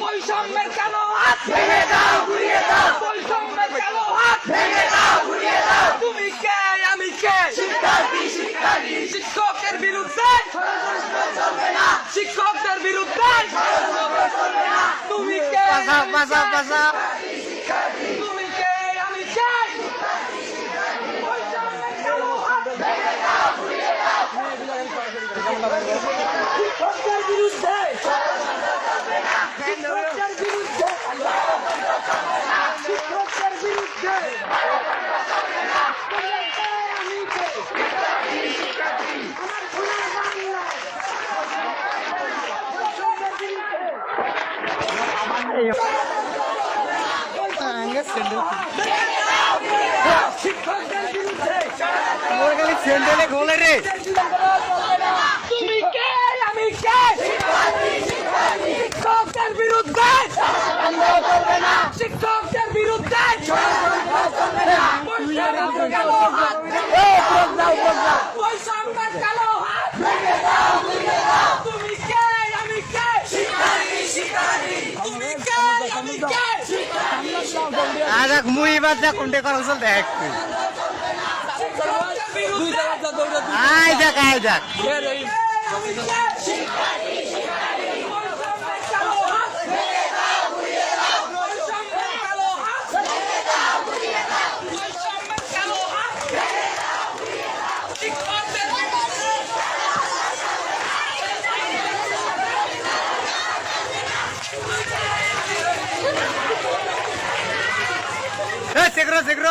বৈষম্যের কালো হাত ভেঙে দাও? ঘুরিয়ে দাও বৈষম্যের কালো হাত ভেঙে দাও? ঘুরিয়ে দাও তুমি কে? আমি কে? শিক্ষার্থী শিক্ষার্থী শিক্ষকের বিরুদ্ধে? চলবে না শিক্ষকদের বিরুদ্ধে? চলবে না তুমি কে? বাসা বাসা বাসা তুমি কে? আমি কে? বৈষম্যের কালো হাত ভেঙে দাও? ঘুরিয়ে দাও শিক্ষকদের বিরুদ্ধে? শিক্ষকদের বিরুদ্ধে। শিক্ষকদের বিরুদ্ধে? আমার সোনার বাংলা শিক্ষকদের বিরুদ্ধে। গোলে রে তুমি কে আমি কে শিক্ষকদের বিরুদ্ধে শিক্ষকদের বিরুদ্ধে বৈষম্যের কালো হাত বৈষম্যের কালো হাত তুমি কে আমি কে তুমি কে আমি কে আজ মুই এবার যা কোনটে করা চল দেখ আয় যাক আয় যাক। এ সেগ্রো সেগ্রো